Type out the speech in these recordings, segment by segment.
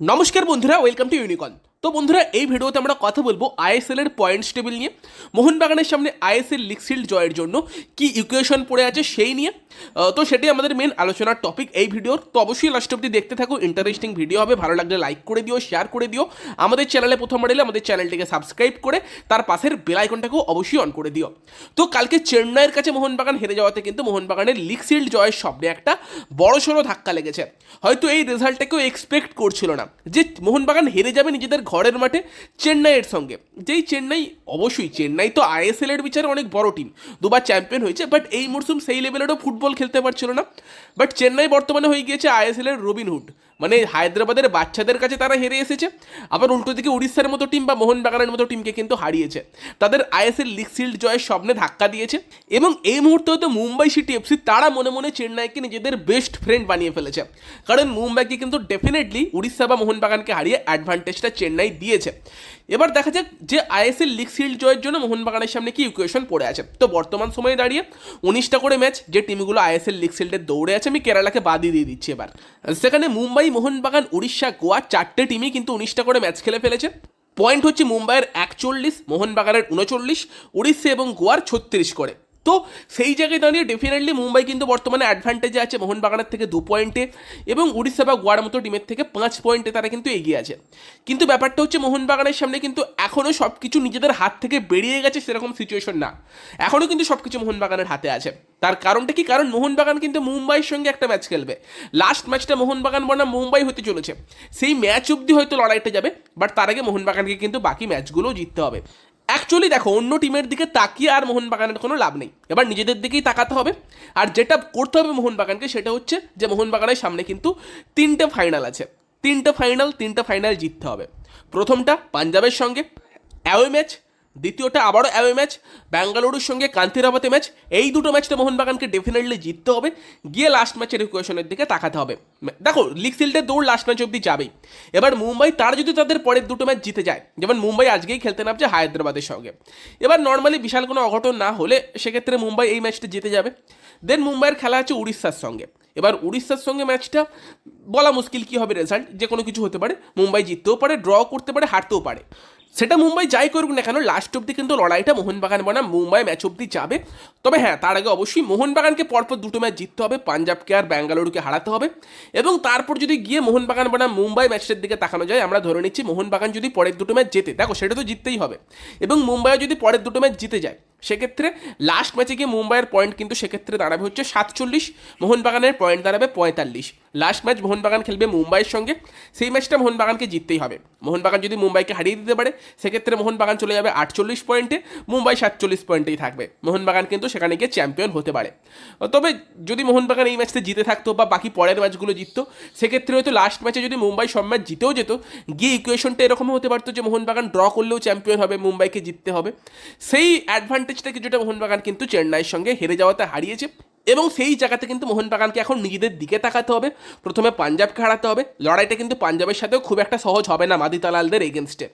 নমস্কার বন্ধুরা welcome to ইউনিকন তো বন্ধুরা, এই ভিডিওতে আমরা কথা বলব আইএসএল এর পয়েন্টস টেবিল নিয়ে। মোহনবাগানের সামনে আইএসএল লিগ শিল্ড জয়ের জন্য কি ইকুয়েশন পড়ে আছে সেই নিয়ে। তো সেটাই আমাদের মেন আলোচনার টপিক এই ভিডিওর তো অবশ্যই লাস্ট অব্দি দেখতে থাকো ইন্টারেস্টিং ভিডিও হবে। ভালো লাগলে লাইক করে দিও শেয়ার করে দিও। আমাদের চ্যানেলে প্রথমবার এলে আমাদের চ্যানেলটিকে সাবস্ক্রাইব করে, তার পাশের বেল আইকনটাকেও অবশ্যই অন করে দিও। তো কালকে চেন্নাইয়ের কাছে মোহনবাগান হেরে যাওয়াতে কিন্তু মোহনবাগানের লিগ শিল্ড জয়ের স্বপ্নে একটা বড়সড় ধাক্কা লেগেছে। হয়তো এই রেজাল্টটাকেও এক্সপেক্ট করছিল না যে মোহনবাগান হেরে যাবে নিজেদের ঘরের মাঠে চেন্নাইয়ের সঙ্গে। যেই চেন্নাই, অবশ্যই চেন্নাই তো আইএসএল এর বিচারে অনেক বড় টিম দুবার চ্যাম্পিয়ন হয়েছে বাট এই মরশুম সেই লেভেলেরও ফুটবল খেলতে পারছিল না। বাট চেন্নাই বর্তমানে হয়ে গিয়েছে আইএসএল এর রবিনহুড। মানে হায়দ্রাবাদের বাচ্চাদের কাছে তারা হেরে এসেছে। আবার উল্টো দিকে উড়িষ্যার মতো টিম বা মোহনবাগানের মতো টিমকে কিন্তু হারিয়েছে। তাদের আইএসএল লিগ শিল্ড জয়ের স্বপ্নে ধাক্কা দিয়েছে। এবং এই মুহূর্তে হয়তো মুম্বাই সিটি এফসি তারা মনে মনে চেন্নাইকে নিজেদের বেস্ট ফ্রেন্ড বানিয়ে ফেলেছে। কারণ মুম্বাইকে কিন্তু ডেফিনেটলি উড়িষ্যা বা মোহনবাগানকে হারিয়ে অ্যাডভান্টেজটা চেন্নাই দিয়েছে। এবার দেখা যাক যে আইএসএল লিগ শিল্ড জয়ের জন্য মোহনবাগানের সামনে কি ইকুয়েশন পড়ে আছে। তো বর্তমান সময়ে দাঁড়িয়ে উনিশটা করে ম্যাচ যে টিমগুলো আইএসএল লিগ শিল্ডে দৌড়ে আছে, আমি কেরালাকে বাদই দিয়ে দিচ্ছি এবার। সেখানে মুম্বাই মোহনবাগান, উড়িষ্যা, গোয়া চারটে টিমই কিন্তু উনিশটা করে ম্যাচ খেলে ফেলেছে। পয়েন্ট হচ্ছে মুম্বাইয়ের একচল্লিশ, মোহনবাগানের উনচল্লিশ উড়িষ্যা এবং গোয়ার ছত্রিশ করে। তো সেই জায়গায় দাঁড়িয়ে ডেফিনেটলি মুম্বাই কিন্তু বর্তমানে অ্যাডভান্টেজে আছে, মোহনবাগানের থেকে দু পয়েন্টে এবং উড়িষ্যা বা গোয়ার মতো টিমের থেকে পাঁচ পয়েন্টে তারা কিন্তু এগিয়ে আছে। কিন্তু ব্যাপারটা হচ্ছে মোহনবাগানের সামনে কিন্তু এখনও সব কিছু নিজেদের হাত থেকে বেরিয়ে গেছে সেরকম সিচুয়েশন না। এখনও কিন্তু সব কিছু মোহনবাগানের হাতে আছে। তার কারণটা কি? কারণ মোহনবাগান কিন্তু মুম্বাইয়ের সঙ্গে একটা ম্যাচ খেলবে। লাস্ট ম্যাচটা মোহনবাগান বনাম মুম্বাই হতে চলেছে। সেই ম্যাচ অবধি হয়তো লড়াইটা যাবে বাট তার আগে মোহনবাগানকে কিন্তু বাকি ম্যাচগুলোও জিততে হবে। অ্যাকচুয়ালি দেখো, অন্য টিমের দিকে তাকিয়ে আর মোহনবাগানের কোনো লাভ নেই। এবার নিজেদের দিকেই তাকাতে হবে। আর যেটা করতে হবে মোহনবাগানকে, সেটা হচ্ছে যে মোহনবাগানের সামনে কিন্তু তিনটে ফাইনাল আছে। তিনটে ফাইনাল তিনটে ফাইনাল জিততে হবে। প্রথমটা পাঞ্জাবের সঙ্গে। অ্যাওয়ে ম্যাচ দ্বিতীয়টা আবারও অ্যাওয়ে ম্যাচ ব্যাঙ্গালুরুর সঙ্গে কান্তিরাবাতে ম্যাচ এই দুটো ম্যাচটা মোহনবাগানকে ডেফিনেটলি জিততে হবে। গিয়ে লাস্ট ম্যাচের ইকুয়েশনের দিকে তাকাতে হবে। দেখো লিগ সিল্ডের দৌড় লাস্ট ম্যাচ অব্দি যাবেই। এবার মুম্বাই, তার যদি তাদের পরের দুটো ম্যাচ জিতে যায়, যেমন মুম্বাই আজকেই খেলতে নামছে হায়দ্রাবাদের সঙ্গে। এবার নর্মালি বিশাল কোনো অঘটন না হলে সেক্ষেত্রে মুম্বাই এই ম্যাচটা জিতে যাবে। দেন মুম্বাইয়ের খেলা আছে উড়িষ্যার সঙ্গে। এবার উড়িষ্যার সঙ্গে ম্যাচটা বলা মুশকিল কী হবে রেজাল্ট যে কোনো কিছু হতে পারে। মুম্বাই জিততেও পারে ড্র করতে পারে, হারতেও পারে। সেটা মুম্বাই যাই করুক না কেন লাস্ট অব্দি কিন্তু লড়াইটা মোহনবাগান বনাম, মুম্বাই ম্যাচ অব্দি যাবে। তবে হ্যাঁ তার আগে অবশ্যই মোহনবাগানকে পরপর দুটো ম্যাচ জিততে হবে, পাঞ্জাবকে আর ব্যাঙ্গালোরকে হারাতে হবে। এবং তারপর যদি গিয়ে মোহনবাগান বনাম, মুম্বাই ম্যাচের দিকে তাকানো যায়, আমরা ধরে নিচ্ছি মোহনবাগান যদি পরের দুটো ম্যাচ জেতে, দেখো সেটা তো জিততেই হবে। এবং মুম্বাইও যদি পরের দুটো ম্যাচ জিতে যায় সেক্ষেত্রে লাস্ট ম্যাচে গিয়ে মুম্বাইয়ের পয়েন্ট কিন্তু সেক্ষেত্রে দাঁড়াবে হচ্ছে সাতচল্লিশ, মোহনবাগানের পয়েন্ট দাঁড়াবে পঁয়তাল্লিশ। লাস্ট ম্যাচ মোহনবাগান খেলবে মুম্বাইয়ের সঙ্গে, সেই ম্যাচটা মোহনবাগানকে জিততেই হবে। মোহনবাগান যদি মুম্বাইকে হারিয়ে দিতে পারে, সেক্ষেত্রে মোহনবাগান চলে যাবে আটচল্লিশ পয়েন্টে মুম্বাই সাতচল্লিশ পয়েন্টেই থাকবে। মোহনবাগান কিন্তু সেখানে গিয়ে চ্যাম্পিয়ন হতে পারে। তবে যদি মোহনবাগান এই ম্যাচটা জিতে থাকতো বা বাকি পরের ম্যাচগুলো জিততো, সেক্ষেত্রে হয়তো লাস্ট ম্যাচে যদি মুম্বাই সব ম্যাচ জিতেও যেত, গিয়ে ইকুয়েশনটা এরকম হতে পারতো যে মোহনবাগান ড্র করলেও চ্যাম্পিয়ন হবে, মুম্বাইকে জিততে হবে। সেই অ্যাডভান্টেজটা কিছুটা মোহনবাগান কিন্তু চেন্নাইয়ের সঙ্গে হেরে যাওয়াতে হারিয়েছে, এবং সেই জায়গাতে কিন্তু মোহনবাগানকে এখন নিজেদের দিকে তাকাতে হবে। প্রথমে পাঞ্জাবকে হারাতে হবে। লড়াইটা কিন্তু পাঞ্জাবের সাথেও খুব একটা সহজ হবে না মাদিতালালদের এগেনস্টে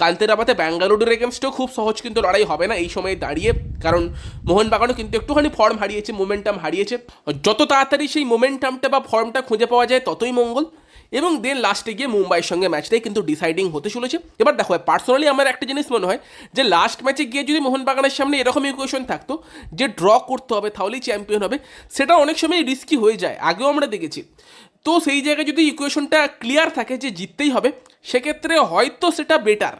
কান্তেরাবাতে ব্যাঙ্গালুরুর এগেনস্টেও খুব সহজ কিন্তু লড়াই হবে না এই সময়ে দাঁড়িয়ে। কারণ মোহনবাগানও কিন্তু একটুখানি ফর্ম হারিয়েছে মোমেন্টাম হারিয়েছে। যত তাড়াতাড়ি সেই মোমেন্টামটা বা ফর্মটা খুঁজে পাওয়া যায়, ততই মঙ্গল। এবং দেন লাস্টে গিয়ে মুম্বাইয়ের সঙ্গে ম্যাচটাই কিন্তু ডিসাইডিং হতে চলেছে। এবার দেখো পার্সোনালি আমার একটা জিনিস মনে হয় যে লাস্ট ম্যাচে গিয়ে যদি মোহনবাগানের সামনে এরকম ইকুয়েশন থাকতো যে ড্র করতে হবে, তাহলেই চ্যাম্পিয়ন হবে, সেটা অনেক সময় রিস্কি হয়ে যায়, আগেও আমরা দেখেছি। তো সেই জায়গায় যদি ইকুয়েশনটা ক্লিয়ার থাকে যে জিততেই হবে, সেক্ষেত্রে হয়তো সেটা বেটার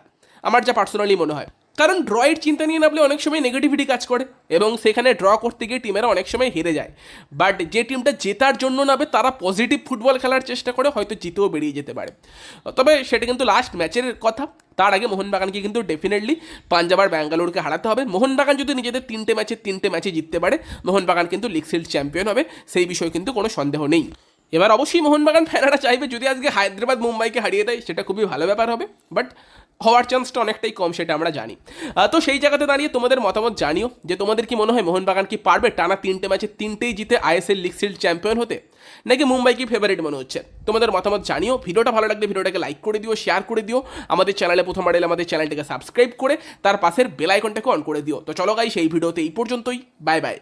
আমার যা পার্সোনালি মনে হয়। কারণ ড্রয়ের চিন্তা নিয়ে নামলে অনেক সময় নেগেটিভিটি কাজ করে এবং সেখানে ড্র করতে গিয়ে টিমেরা অনেক সময় হেরে যায়। বাট যে টিমটা জেতার জন্য নামে, তারা পজিটিভ ফুটবল খেলার চেষ্টা করে, হয়তো জিতেও বেরিয়ে যেতে পারে। তবে সেটা কিন্তু লাস্ট ম্যাচের কথা। তার আগে মোহনবাগানকে কিন্তু ডেফিনেটলি পাঞ্জাব আর ব্যাঙ্গালোরকে হারাতে হবে। মোহনবাগান যদি নিজেদের তিনটে ম্যাচে তিনটে ম্যাচে জিততে পারে, মোহনবাগান কিন্তু লিগ শিল্ড চ্যাম্পিয়ন হবে। সেই বিষয়ে কিন্তু কোনো সন্দেহ নেই। এবার অবশ্যই মোহনবাগান ফ্যানারা চাইবে যদি আজকে হায়দ্রাবাদ মুম্বাইকে হারিয়ে দেয়, সেটা খুবই ভালো ব্যাপার হবে। বাট হওয়ার চান্সটা অনেকটাই কম, সেটা আমরা জানি। তো সেই জায়গাতে দাঁড়িয়ে তোমাদের মতামত জানিও, যে তোমাদের কি মনে হয় মোহনবাগান কি পারবে টানা তিনটে ম্যাচে তিনটেই জিতে আইএসএল লিগ শিল্ড চ্যাম্পিয়ন হতে? নাকি মুম্বাই কি ফেভারিট মনে হচ্ছে? তোমাদের মতামত জানিও, ভিডিওটা ভালো লাগলে ভিডিওটাকে লাইক করে দিও শেয়ার করে দিও, আমাদের চ্যানেলে প্রথমবার এলে আমাদের চ্যানেলটাকে সাবস্ক্রাইব করে, তার পাশের বেল আইকনটাকে অন করে দিও। তো চলো গাই সেই ভিডিওতে এই পর্যন্তই বাই বাই